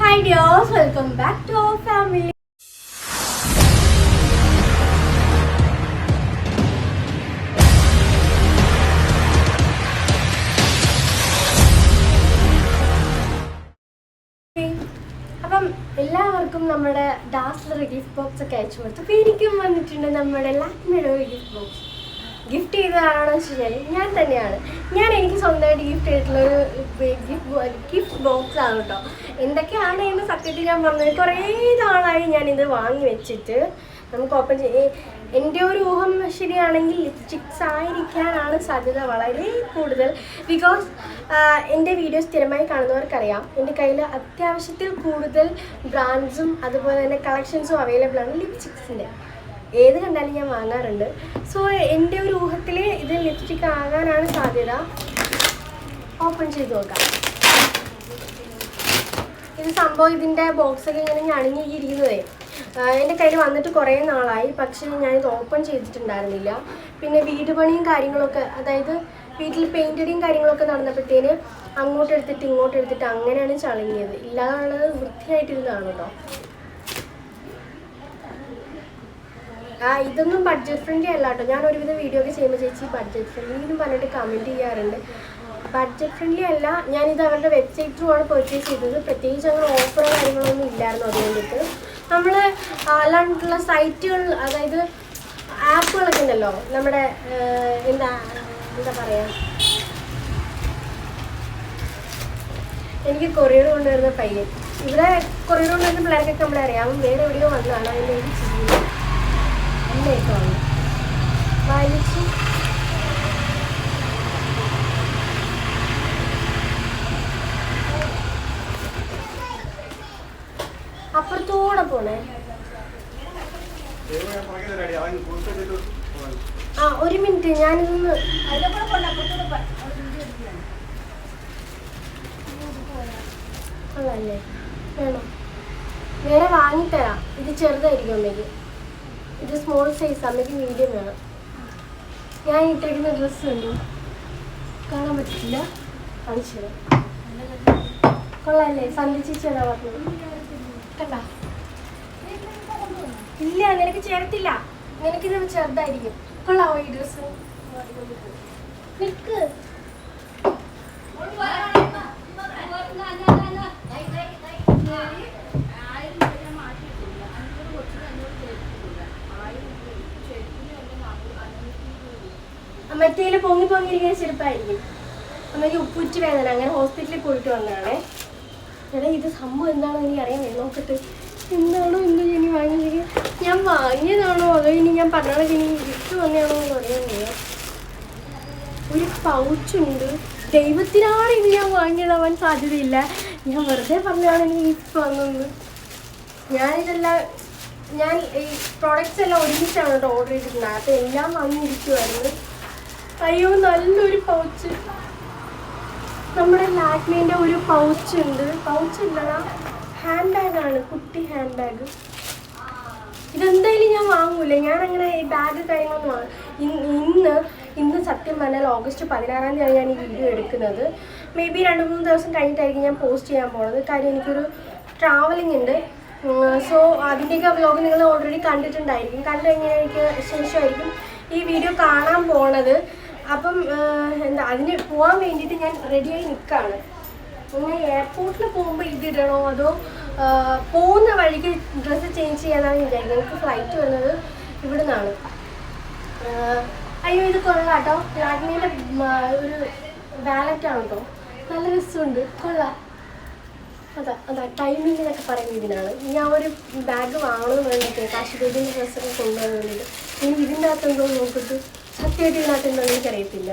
Hi dears welcome back to our family അപ്പം എല്ലാവർക്കും നമ്മുടെ ഡാസ്ലർ ഗിഫ്റ്റ് ബോക്സ് ഒക്കെ അയച്ചു കൊടുത്തു. അപ്പോൾ എനിക്കും വന്നിട്ടുണ്ട് നമ്മുടെ ലാക്മിയുടെ ഗിഫ്റ്റ് ബോക്സ് ഗിഫ്റ്റ് ചെയ്തതാണോ ശരിയായി ഞാൻ തന്നെയാണ്. ഞാൻ എനിക്ക് സ്വന്തമായിട്ട് ഗിഫ്റ്റ് ചെയ്തിട്ടുള്ളൊരു ഗിഫ്റ്റ് ഗിഫ്റ്റ് ബോക്സ് ആണ് കേട്ടോ. എന്തൊക്കെയാണ് എന്ന് സത്യത്തിൽ ഞാൻ പറഞ്ഞത്. കുറേ നാളായി ഞാൻ ഇത് വാങ്ങി വെച്ചിട്ട്. നമുക്ക് ഓപ്പൺ ചെയ്യാം എന്റെ ഒരു ഊഹം ശരിയാണെങ്കിൽ ലിപ്സ്റ്റിക്സ് ആയിരിക്കാനാണ് സാധ്യത വളരെ കൂടുതൽ. ബിക്കോസ് എന്റെ വീഡിയോ സ്ഥിരമായി കാണുന്നവർക്കറിയാം. എന്റെ കയ്യിൽ അത്യാവശ്യത്തിൽ കൂടുതൽ ബ്രാൻഡ്സും അതുപോലെ തന്നെ കളക്ഷൻസും അവൈലബിൾ ആണ് ലിപ്സ്റ്റിക്സിന്റെ ഏത് കണ്ടാലും ഞാൻ വാങ്ങാറുണ്ട്. സോ എന്റെ ഒരു ഊഹത്തിൽ ഇത് ലിപ്സ്റ്റിക് ആകാനാണ് സാധ്യത. ഓപ്പൺ ചെയ്ത് നോക്കാം. ഇത് സംഭവം ഇതിന്റെ ബോക്സൊക്കെ ഇങ്ങനെ ഞണിഞ്ഞിരിക്കുന്നതേ എന്റെ കയ്യിൽ വന്നിട്ട് കുറേ നാളായി. പക്ഷേ ഞാനിത് ഓപ്പൺ ചെയ്തിട്ടുണ്ടായിരുന്നില്ല. പിന്നെ വീട് പണിയും കാര്യങ്ങളൊക്കെ അതായത് വീട്ടിൽ പെയിന്റടിയും കാര്യങ്ങളൊക്കെ നടന്നപ്പോഴത്തേന് അങ്ങോട്ട് എടുത്തിട്ട് ഇങ്ങോട്ട് എടുത്തിട്ട് അങ്ങനെയാണ് ചളങ്ങിയത്. ഇല്ലാതുള്ളത് വൃത്തിയായിട്ടിരുന്നതാണ് കേട്ടോ ആ ഇതൊന്നും ബഡ്ജറ്റ് ഫ്രണ്ട്ലി അല്ല കേട്ടോ. ഞാൻ ഒരുവിധം വീഡിയോ ഒക്കെ ചെയ്യുമ്പോൾ ചേച്ചി ബഡ്ജറ്റ് ഫ്രണ്ട്ലി എന്ന് പറഞ്ഞിട്ട് കമന്റ് ചെയ്യാറുണ്ട്. ബഡ്ജറ്റ് ഫ്രണ്ട്ലി അല്ല ഞാനിത് അവരുടെ വെബ്സൈറ്റ് ത്രൂ ആണ് പർച്ചേസ് ചെയ്തത്. പ്രത്യേകിച്ച് അങ്ങനെ ഓഫറോ കാര്യങ്ങളൊന്നും ഇല്ലായിരുന്നു അതുകൊണ്ടിട്ട്. നമ്മൾ അല്ലാണ്ടുള്ള സൈറ്റുകൾ അതായത് ആപ്പുകളൊക്കെ ഉണ്ടല്ലോ നമ്മുടെ എന്താ എന്താ പറയുക എനിക്ക് കൊറിയർ കൊണ്ടുവരുന്ന പയ്യൻ. ഇവിടെ കൊറിയർ കൊണ്ടുവരുന്ന പിള്ളേർക്കൊക്കെ നമ്മളെ അറിയാം വേറെ എവിടെയോ വന്നതാണ് അതിന്റെ ചെയ്യുന്നത് വന്നു വലിച്ചു അപ്പുറത്തൂടെ പോണേ. ആ ഒരു മിനിറ്റ് ഞാനിന്ന് കൊള്ളാല്ലേ വേണോ. വേറെ വാങ്ങിത്തരാം. ഇത് ചെറുതായിരിക്കും അമ്മയ്ക്ക് ഇത് സ്മോൾ സൈസ് അമ്മയ്ക്ക് മീഡിയം വേണം. ഞാൻ ഇട്ടിരിക്കുന്ന ഡ്രസ്സ് ഉണ്ട് കാണാൻ പറ്റില്ല. കാണിച്ചു തരാം. കൊള്ളാല്ലേ? സന്ധിച്ചാ പറഞ്ഞത്. കണ്ട? ഇല്ല നിനക്ക് ചേർത്തില്ല. നിനക്കിത് ചെറുതായിരിക്കും. കൊള്ളാവോ ഈ ഡ്രസ്സ് നിൽക്ക്. മറ്റേൽ പൊങ്ങി പൊങ്ങിയിരിക്കുന്ന ചെരുപ്പായിരിക്കും. അമ്മയ്ക്ക് ഉപ്പുറ്റി വേദന. അങ്ങനെ ഹോസ്പിറ്റലിൽ പോയിട്ട് വന്നതാണേ. എടാ ഇത് സംഭവം എന്താണെന്ന് എനിക്ക് അറിയാൻ വയ്യ. നോക്കട്ടെ. എന്താണോ എന്തോ ഇനി വാങ്ങിയത്? ഞാൻ വാങ്ങിയതാണോ? അതോ ഇനി ഞാൻ പറഞ്ഞത് ഇനി ഗിഫ്റ്റ് വന്നതാണോ എന്ന് അറിയാൻ വയ്യ. ഒരു പൗച്ചുണ്ട് ദൈവത്തിനാണ് ഇത് ഞാൻ വാങ്ങിയതാവാൻ സാധ്യതയില്ല. ഞാൻ വെറുതെ പറഞ്ഞാണ് എനിക്ക് ഗിഫ്റ്റ് വന്നത് ഞാനിതെല്ലാം ഞാൻ ഈ പ്രോഡക്റ്റ്സ് എല്ലാം ഒരുമിച്ചാണ് കേട്ടോ ഓർഡർ ചെയ്തിട്ടുണ്ടായത് അപ്പോൾ എല്ലാം വാങ്ങിയിരിക്കുമായിരുന്നു അയ്യോ നല്ലൊരു പൗച്ച്. നമ്മുടെ ലാക്മീന്റെ ഒരു പൗച്ച് ഉണ്ട് പൗച്ച് ഇല്ലടാ ഹാൻഡ് ബാഗാണ് കുട്ടി ഹാൻഡ് ബാഗ് ഇതെന്തായാലും ഞാൻ വാങ്ങൂല? ഞാൻ അങ്ങനെ ഈ ബാഗ് കാര്യങ്ങളൊന്നും വാങ്ങും ഇന്ന് ഇന്ന് സത്യം പറഞ്ഞാൽ ഓഗസ്റ്റ് പതിനാറാം തീയതി ഞാൻ ഈ വീഡിയോ എടുക്കുന്നത്. മേ ബി രണ്ട് മൂന്ന് ദിവസം കഴിഞ്ഞിട്ടായിരിക്കും ഞാൻ പോസ്റ്റ് ചെയ്യാൻ പോകുന്നത് കാര്യം എനിക്കൊരു ട്രാവലിംഗ് ഉണ്ട്. സോ അതിന്റെയൊക്കെ വ്ലോഗ് നിങ്ങൾ ഓൾറെഡി കണ്ടിട്ടുണ്ടായിരിക്കും. കണ്ടു കഴിഞ്ഞാൽ എനിക്ക് ശേഷമായിരിക്കും ഈ വീഡിയോ കാണാൻ പോണത്. അപ്പം എന്താ അതിന് പോകാൻ വേണ്ടിയിട്ട് ഞാൻ റെഡിയായി നിൽക്കുകയാണ് അങ്ങനെ എയർപോർട്ടിൽ പോകുമ്പോൾ ഇതിടണോ അതോ പോകുന്ന വഴിക്ക് ഡ്രസ്സ് ചേഞ്ച് ചെയ്യാനാണ് വിചാരിക്കുന്നത്. എനിക്ക് ഫ്ലൈറ്റ് വരുന്നത് ഇവിടെ നിന്നാണ് അയ്യോ ഇത് കൊള്ളാം കേട്ടോ. ഒരു വാലറ്റാണ് കേട്ടോ. നല്ല രസമുണ്ട്. കൊള്ളാം. അതാ അതാ ടൈമിംഗ് എന്നൊക്കെ പറയുന്ന ഇതിനാണ്. ഞാൻ ഒരു ബാഗ് വാങ്ങണമെന്ന് വേണ്ടിയിട്ട് കാശ്മീരിന്റെ ഡ്രസ്സൊക്കെ കൊണ്ടുപോകാൻ വേണ്ടിയിട്ട് ഇനി ഇതിന്റെ അകത്ത് എന്തോ നോക്കിയിട്ട് സത്യമായിട്ട് എനിക്കറിയത്തില്ല.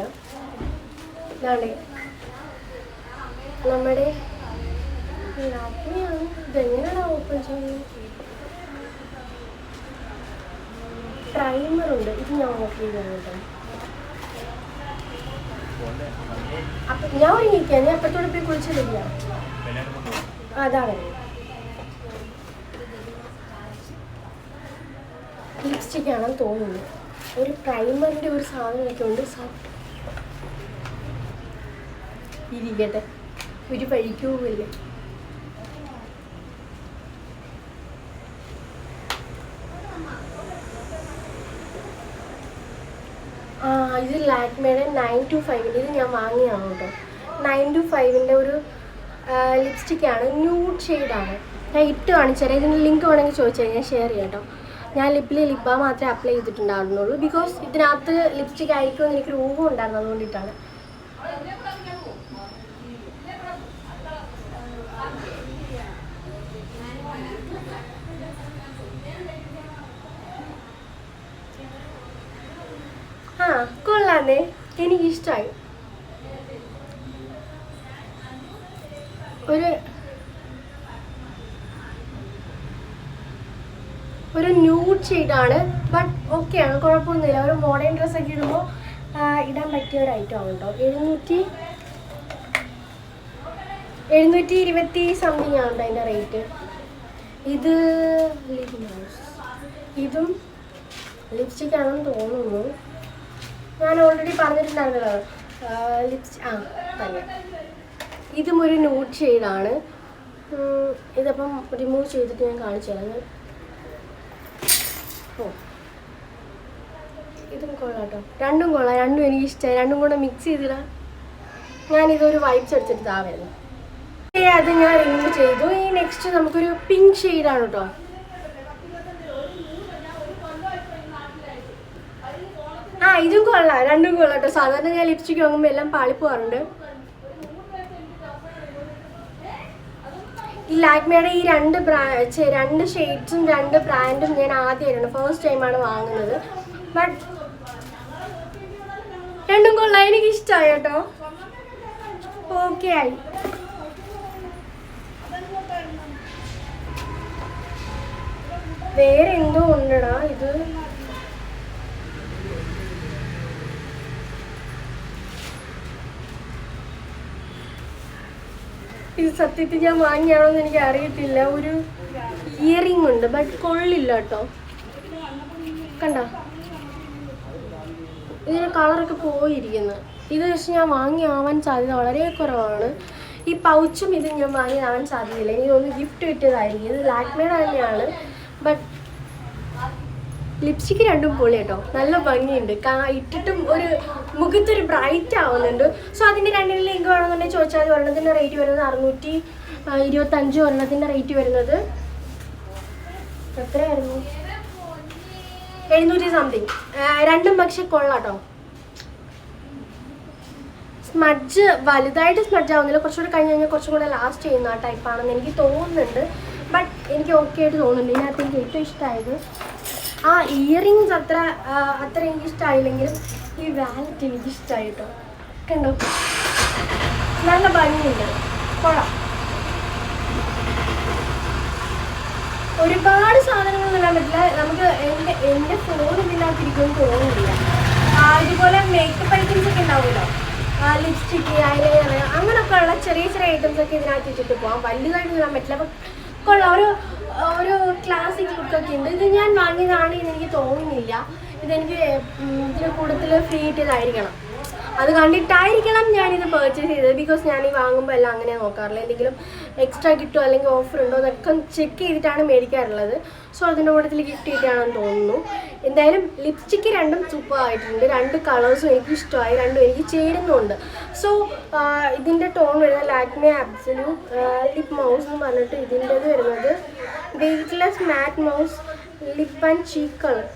നമ്മുടെ ഇതെങ്ങനെയാണ് ഓപ്പൺ ചെയ്യുന്നത് ഉണ്ട്. ഇത് ഞാൻ ഓഫ് ചെയ്താണ് കേട്ടോ. ഞാൻ ഒരുങ്ങിയിരിക്കാം ഞാൻ അപ്പത്തോടെ പോയി കുളിച്ചിട്ടില്ല. അതാണ്. ലിപ്സ്റ്റിക് ആണെന്ന് തോന്നുന്നു. ഒരു പ്രൈമറിന്റെ ഒരു സാധനമൊക്കെ ഉണ്ട് സൗണ്ട് ഇരിക്കട്ടെ. ഒരു പഴിക്കൂല്ലേ ആ ഇത് ലാക്മേയുടെ നയൻ ടു ഫൈവിന്റെ ഇത് ഞാൻ വാങ്ങിയാണ് കേട്ടോ. നയൻ ടു ഫൈവിന്റെ ഒരു ലിപ്സ്റ്റിക്കാണ് ന്യൂഡ് ഷെയ്ഡാണ് ഞാൻ ഇട്ട് കാണിച്ചു ഇതിന്റെ ലിങ്ക് വേണമെങ്കിൽ ചോദിച്ചാൽ ഞാൻ ഷെയർ ചെയ്യാം കേട്ടോ. ഞാൻ ലിപ്പിൽ ലിപ് മാത്രമേ അപ്ലൈ ചെയ്തിട്ടുണ്ടായിരുന്നുള്ളൂ. ബിക്കോസ് ഇതിനകത്ത് ലിപ്സ്റ്റിക് ആയിരിക്കുമെന്ന് എനിക്ക് രൂപം ഉണ്ടായിരുന്നു അതുകൊണ്ടിട്ടാണ്. ആ കൊള്ളാന്നേ എനിക്കിഷ്ടമായി ഒരു ഒരു ന്യൂഡ് ഷെയ്ഡാണ് ബട്ട് ഓക്കെയാണ് കുഴപ്പമൊന്നുമില്ല. ഒരു മോഡേൺ ഡ്രസ്സൊക്കെ ഇടുമ്പോൾ ഇടാൻ പറ്റിയ ഒരു ഐറ്റം ആണ് കേട്ടോ എഴുന്നൂറ്റി എഴുന്നൂറ്റി ഇരുപത്തി സംതിങ് ആണ് അതിന്റെ റേറ്റ് ഇത് ഇതും ലിപ്സ്റ്റിക് ആണെന്ന് തോന്നുന്നു. ഞാൻ ഓൾറെഡി പറഞ്ഞിട്ടുണ്ടായിരുന്നല്ലോ. ലിപ്സ്റ്റിക് ആ തന്നെ ഇതും ഒരു ന്യൂഡ് ഷെയ്ഡാണ് ഇതപ്പം റിമൂവ് ചെയ്തിട്ട് ഞാൻ കാണിച്ചു തരാം ഇതും കൊള്ളാം കേട്ടോ. രണ്ടും കൊള്ളാം. രണ്ടും എനിക്ക് ഇഷ്ടമായി രണ്ടും കൂടെ മിക്സ് ചെയ്തിടാം. ഞാനിതൊരു വൈബ്സ് എടുത്തിട്ട് താവായിരുന്നു അത് ഞാൻ റിമൂവ് ചെയ്തു. ഈ നെക്സ്റ്റ് നമുക്കൊരു പിങ്ക് ഷെയ്ഡാണ് കേട്ടോ. ആ ഇതും കൊള്ളാം. രണ്ടും കൊള്ളാം കേട്ടോ. സാധാരണ ഞാൻ ലിപ്സ്റ്റിക് വാങ്ങുമ്പോൾ എല്ലാം പാളിപ്പോവാറുണ്ട്. ഈ ലാക്മയുടെ ഈ രണ്ട് രണ്ട് ഷെയ്ഡ്സും രണ്ട് ബ്രാൻഡും ഞാൻ ആദ്യമായിട്ടാണ് ഫസ്റ്റ് ടൈമാണ് വാങ്ങുന്നത്. ബട്ട് രണ്ടും കൊള്ളാം. എനിക്ക് ഇഷ്ടമായി കേട്ടോ. ഓക്കെ ആയി. വേറെ എന്തോ ഉണ്ടടാ ഇത്? ഇത് സത്യത്തിൽ ഞാൻ വാങ്ങിയാണോ എന്ന് എനിക്ക് അറിയത്തില്ല. ഒരു ഇയറിംഗ് ഉണ്ട് ബട്ട് കൊള്ളില്ല കേട്ടോ. കണ്ടോ? ഇതിന് കളറൊക്കെ പോയിരിക്കുന്നു. ഇത് പക്ഷെ ഞാൻ വാങ്ങിയാവാൻ സാധ്യത വളരെ കുറവാണ്. ഈ പൗച്ചും ഇത് ഞാൻ വാങ്ങിയാവാൻ സാധ്യതയില്ല. എനിക്ക് തോന്നുന്നു ഗിഫ്റ്റ് കിട്ടിയതായിരിക്കും. ഇത് ലാക്മേഡ് തന്നെയാണ്. ലിപ്സ്റ്റിക്ക് രണ്ടും പൊളി കേട്ടോ നല്ല ഭംഗിയുണ്ട്. ഇട്ടിട്ടും ഒരു മുഖത്തൊരു ബ്രൈറ്റ് ആവുന്നുണ്ട്. സോ അതിന്റെ രണ്ടിന് ലിങ്ക് വേണമെന്നുണ്ടെങ്കിൽ ചോദിച്ചാൽ. ഒരെണ്ണത്തിന്റെ റേറ്റ് വരുന്നത് അറുന്നൂറ്റി ഇരുപത്തഞ്ച് ഒരെണ്ണത്തിന്റെ റേറ്റ് വരുന്നത് എത്രയായിരുന്നു? എഴുന്നൂറ്റി സംതിങ് രണ്ടും പക്ഷെ കൊള്ളാട്ടോ. സ്മഡ്ജ് വലുതായിട്ട് സ്മഡ്ജ് ആവുന്നില്ല. കുറച്ചുകൂടെ കഴിഞ്ഞ് കഴിഞ്ഞാൽ കുറച്ചും കൂടെ ലാസ്റ്റ് ചെയ്യുന്ന ആ ടൈപ്പാണെന്ന് എനിക്ക് തോന്നുന്നുണ്ട്. ബട്ട് എനിക്ക് ഓക്കെ ആയിട്ട് തോന്നുന്നുണ്ട്. ഇതിനകത്ത് എനിക്ക് ഏറ്റവും ഇഷ്ടമായത് ആ ഇയറിങ്സ് അത്ര അത്ര എനിക്ക് ഇഷ്ടമായില്ലെങ്കിലും ഈ വാലറ്റ് എനിക്ക് ഇഷ്ടമായി കേട്ടോ കണ്ടോ? നല്ല ഭംഗിയുണ്ട്. കൊള്ളാം. ഒരുപാട് സാധനങ്ങൾ ഇടാൻ പറ്റില്ല. നമുക്ക് എന്റെ എന്റെ ഫോൺ ഇതിനകത്ത് ഇരിക്കുമെന്ന് തോന്നുന്നില്ല അതുപോലെ മേക്കപ്പ് ഐറ്റംസ് ഒക്കെ ഉണ്ടാവുമല്ലോ. ലിപ്സ്റ്റിക്ക് ഐലൈനർ അങ്ങനെയൊക്കെ ഉള്ള ചെറിയ ചെറിയ ഐറ്റംസ് ഒക്കെ ഇതിനകത്ത് ഇട്ടിട്ട് പോകാം വലുതായിട്ട് ഇടാൻ പറ്റില്ല. അപ്പം കൊള്ളാം. ഒരു ഒരു ക്ലാസിക് ലുക്കൊക്കെ ഉണ്ട്. ഇത് ഞാൻ വാങ്ങിയതാണ് എന്ന് എനിക്ക് തോന്നുന്നില്ല. ഇതെനിക്ക് ഇതിന് കൂടുതൽ ഫ്രീ കിട്ടിയതായിരിക്കണം അത് കണ്ടിട്ടായിരിക്കണം ഞാനിത് പർച്ചേസ് ചെയ്തത്. ബിക്കോസ് ഞാൻ ഈ വാങ്ങുമ്പോൾ എല്ലാം അങ്ങനെ നോക്കാറില്ല എന്തെങ്കിലും എക്സ്ട്രാ കിട്ടുമോ അല്ലെങ്കിൽ ഓഫർ ഉണ്ടോ എന്നൊക്കെ ചെക്ക് ചെയ്തിട്ടാണ് മേടിക്കാറുള്ളത്. സോ അതിന്റെ കൂട്ടത്തിൽ ഗിഫ്റ്റ് കിട്ടിയാണെന്ന് തോന്നുന്നു. എന്തായാലും ലിപ്സ്റ്റിക്ക് രണ്ടും സൂപ്പർ ആയിട്ടുണ്ട്. രണ്ട് കളേഴ്സും എനിക്ക് ഇഷ്ടമായി രണ്ടും എനിക്ക് ചേരുന്നുണ്ട്. സോ ഇതിന്റെ ടോൺ വരുന്നത് ലാക്മേ ആബ്സലു ലിപ് മൗസ് എന്ന് പറഞ്ഞിട്ട് ഇതിന്റെത് വരുന്നത് weightless matte mousse lip and cheek colour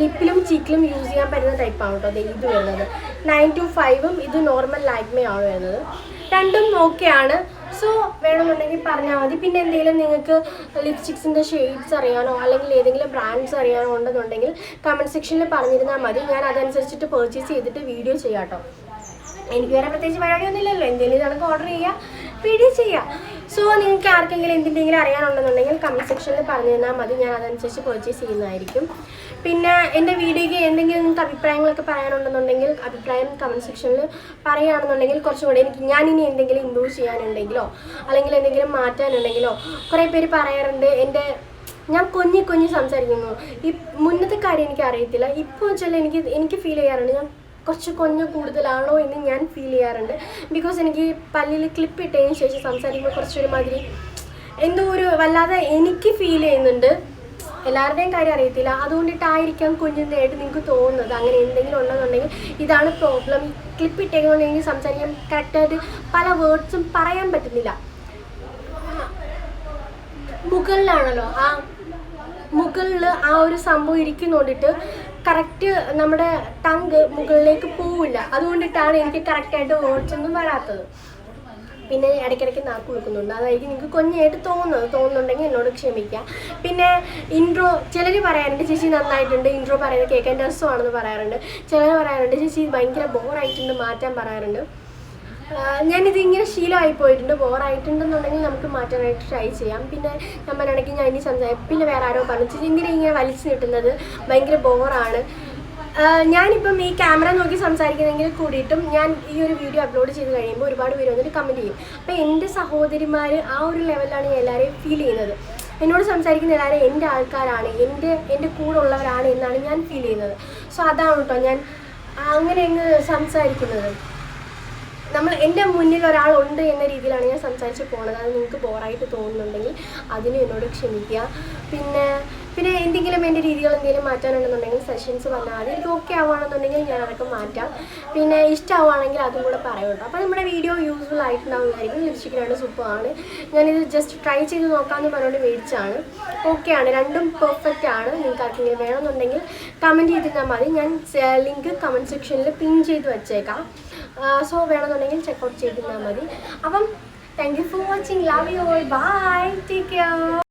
ലിപ്പിലും ചീക്കിലും യൂസ് ചെയ്യാൻ പറ്റുന്ന ടൈപ്പാണ് കേട്ടോ ഇത് വരുന്നത്. നയൻ ടു ഫൈവും ഇത് നോർമൽ ലാക്മേ ആണ് വരുന്നത്. രണ്ടും ഓക്കെ ആണ്. സോ വേണമെന്നുണ്ടെങ്കിൽ പറഞ്ഞാൽ മതി. പിന്നെ എന്തെങ്കിലും നിങ്ങൾക്ക് ലിപ്സ്റ്റിക്സിന്റെ ഷെയ്ഡ്സ് അറിയാനോ അല്ലെങ്കിൽ ഏതെങ്കിലും ബ്രാൻഡ്സ് അറിയാനോ ഉണ്ടെന്നുണ്ടെങ്കിൽ കമന്റ് സെക്ഷനിൽ പറഞ്ഞിരുന്നാൽ മതി. ഞാൻ അതനുസരിച്ചിട്ട് പർച്ചേസ് ചെയ്തിട്ട് വീഡിയോ ചെയ്യാം കേട്ടോ എനിക്ക് വേറെ പ്രത്യേകിച്ച് പരിപാടിയൊന്നും ഇല്ലല്ലോ എന്തെങ്കിലും നമുക്ക് ഓർഡർ ചെയ്യുക വീഡിയോ ചെയ്യുക സോ നിങ്ങൾക്ക് ആർക്കെങ്കിലും എന്തിന്റെങ്കിലും അറിയാനുണ്ടെന്നുണ്ടെങ്കിൽ കമന്റ് സെക്ഷനിൽ പറഞ്ഞു തന്നാൽ മതി. ഞാൻ അതനുസരിച്ച് പർച്ചേസ് ചെയ്യുന്നതായിരിക്കും. പിന്നെ എന്റെ വീഡിയോയ്ക്ക് എന്തെങ്കിലും നിങ്ങൾക്ക് അഭിപ്രായങ്ങളൊക്കെ പറയാനുണ്ടെന്നുണ്ടെങ്കിൽ അഭിപ്രായം കമന്റ് സെക്ഷനിൽ പറയുകയാണെന്നുണ്ടെങ്കിൽ കുറച്ചും കൂടെ എനിക്ക് ഞാൻ ഇനി എന്തെങ്കിലും ഇമ്പ്രൂവ് ചെയ്യാനുണ്ടെങ്കിലോ അല്ലെങ്കിൽ എന്തെങ്കിലും മാറ്റാനുണ്ടെങ്കിലോ കുറേ പേര് പറയാറുണ്ട്. എന്റെ ഞാൻ കുഞ്ഞി കുഞ്ഞി സംസാരിക്കുന്നു. ഈ മുന്നത്തെ കാര്യം എനിക്ക് അറിയത്തില്ല. ഇപ്പോൾ വെച്ചാൽ എനിക്ക് എനിക്ക് ഫീൽ ചെയ്യാറുണ്ട്. ഞാൻ കുറച്ച് കൊഞ്ഞ് കൂടുതലാണോ എന്ന് ഞാൻ ഫീൽ ചെയ്യാറുണ്ട്. ബിക്കോസ് എനിക്ക് പല്ലിൽ ക്ലിപ്പ് ഇട്ടതിന് ശേഷം സംസാരിക്കുമ്പോൾ കുറച്ചൊരു മാതിരി എന്തോ ഒരു വല്ലാതെ എനിക്ക് ഫീൽ ചെയ്യുന്നുണ്ട്. എല്ലാവരുടെയും കാര്യം അറിയത്തില്ല. അതുകൊണ്ടിട്ടായിരിക്കാം കുഞ്ഞിന്റെയായിട്ട് നിങ്ങൾക്ക് തോന്നുന്നത്. അങ്ങനെ എന്തെങ്കിലും ഉണ്ടെന്നുണ്ടെങ്കിൽ ഇതാണ് പ്രോബ്ലം ക്ലിപ്പ് ഇട്ടേക്കുന്നുണ്ടെങ്കിൽ എനിക്ക് സംസാരിക്കാൻ കറക്റ്റായിട്ട് പല വേർഡ്സും പറയാൻ പറ്റുന്നില്ല. മുകളിലാണല്ലോ. ആ മുകളിൽ ആ ഒരു സംഭവം ഇരിക്കുന്നോണ്ടിട്ട് കറക്റ്റ് നമ്മുടെ ടങ്ക് മുകളിലേക്ക് പോവില്ല. അതുകൊണ്ടിട്ടാണ് എനിക്ക് കറക്റ്റായിട്ട് ഒന്നും വരാത്തത്. പിന്നെ ഇടയ്ക്കിടയ്ക്ക് നാക്ക് വെക്കുന്നുണ്ട് അതായിരിക്കും നിങ്ങൾക്ക് കുഞ്ഞായിട്ട് തോന്നുന്നത്. തോന്നുന്നുണ്ടെങ്കിൽ എന്നോട് ക്ഷമിക്കുക. പിന്നെ ഇൻട്രോ ചിലർ പറയാറുണ്ട് ചേച്ചി നന്നായിട്ടുണ്ട്. ഇൻട്രോ പറയുന്നത് കേൾക്കാൻ രസമാണെന്ന് പറയാറുണ്ട്. ചിലർ പറയാറുണ്ട് ചേച്ചി ഭയങ്കര ബോറായിട്ടുണ്ട് മാറ്റാൻ പറയാറുണ്ട്. ഞാനിത് ഇങ്ങനെ ശീലമായി പോയിട്ടുണ്ട്. ബോറായിട്ടുണ്ടെന്നുണ്ടെങ്കിൽ നമുക്ക് മാറ്റാനായിട്ട് ട്രൈ ചെയ്യാം. പിന്നെ ഞാൻ പറയുകയാണെങ്കിൽ ഞാൻ ഇനി സംസാരിക്കും പിന്നെ വേറെ ആരോ പറഞ്ഞു ഇങ്ങനെ ഇങ്ങനെ വലിച്ചു കിട്ടുന്നത് ഭയങ്കര ബോറാണ്. ഞാനിപ്പം ഈ ക്യാമറ നോക്കി സംസാരിക്കുന്നെങ്കിൽ കൂടിയിട്ടും ഞാൻ ഈ ഒരു വീഡിയോ അപ്ലോഡ് ചെയ്ത് കഴിയുമ്പോൾ ഒരുപാട് പേര് വന്നിട്ട് കമന്റ് ചെയ്യും. അപ്പോൾ എന്റെ സഹോദരിമാർ ആ ഒരു ലെവലിലാണ് ഞാൻ എല്ലാവരെയും ഫീൽ ചെയ്യുന്നത്. എന്നോട് സംസാരിക്കുന്ന എല്ലാവരും എന്റെ ആൾക്കാരാണ് എന്റെ എന്റെ കൂടെ ഉള്ളവരാണ് എന്നാണ് ഞാൻ ഫീൽ ചെയ്യുന്നത്. സോ അതാണ് കേട്ടോ ഞാൻ അങ്ങനെ അങ്ങ് സംസാരിക്കുന്നത്. നമ്മൾ എന്റെ മുന്നിൽ ഒരാളുണ്ട് എന്ന രീതിയിലാണ് ഞാൻ സംസാരിച്ച് പോണത്. അത് നിങ്ങൾക്ക് ബോറായിട്ട് തോന്നുന്നുണ്ടെങ്കിൽ അതിനും എന്നോട് ക്ഷമിക്കുക. പിന്നെ പിന്നെ എന്തെങ്കിലും എന്റെ രീതികൾ എന്തെങ്കിലും മാറ്റാനുണ്ടെന്നുണ്ടെങ്കിൽ സെഷൻസ് പറഞ്ഞാൽ മതി. എനിക്ക് ഓക്കെ ആവുകയാണെന്നുണ്ടെങ്കിൽ ഞാൻ അതൊക്കെ മാറ്റാം. പിന്നെ ഇഷ്ടമാവുകയാണെങ്കിൽ അതും കൂടെ പറയുള്ളൂ അപ്പോൾ നമ്മുടെ വീഡിയോ യൂസ്ഫുൾ ആയിട്ടുണ്ടാവുന്നതായിരിക്കും ലിപ്സ്റ്റിക്കിനാണ് സൂപ്പറാണ്. ഞാനിത് ജസ്റ്റ് ട്രൈ ചെയ്ത് നോക്കാമെന്ന് പറഞ്ഞുകൊണ്ട് മേടിച്ചാണ് ആണ്. രണ്ടും പെർഫെക്റ്റ് ആണ്. നിങ്ങൾക്ക് ആർക്കെങ്കിലും വേണമെന്നുണ്ടെങ്കിൽ കമന്റ് ചെയ്തിരുന്നാൽ മതി. ഞാൻ ലിങ്ക് കമന്റ് സെക്ഷനിൽ പിൻ ചെയ്ത് വെച്ചേക്കാം. സോ വേണമെന്നുണ്ടെങ്കിൽ ചെക്കൗട്ട് ചെയ്തിരുന്നാൽ മതി. അപ്പം thank you for watching love you all bye take care